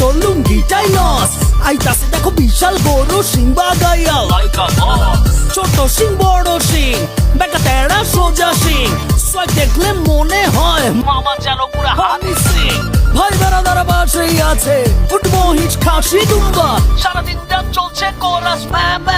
তোর লুঙ্গিটাই আই আইতাছে দেখো বিশাল বড় সিং বাগাইয়া। ছোট সিং বড় সিং বেকা তেড়া সোজা সিং সোয়াগ দেখলে মনে হয় মামা যেন পুরা হানি সিং ভাই বেড়াদারা বাসেই আছে ফুটবল হিচ খাসি দুম্বা। সারাদিন চলছে কোরাস ম্যা।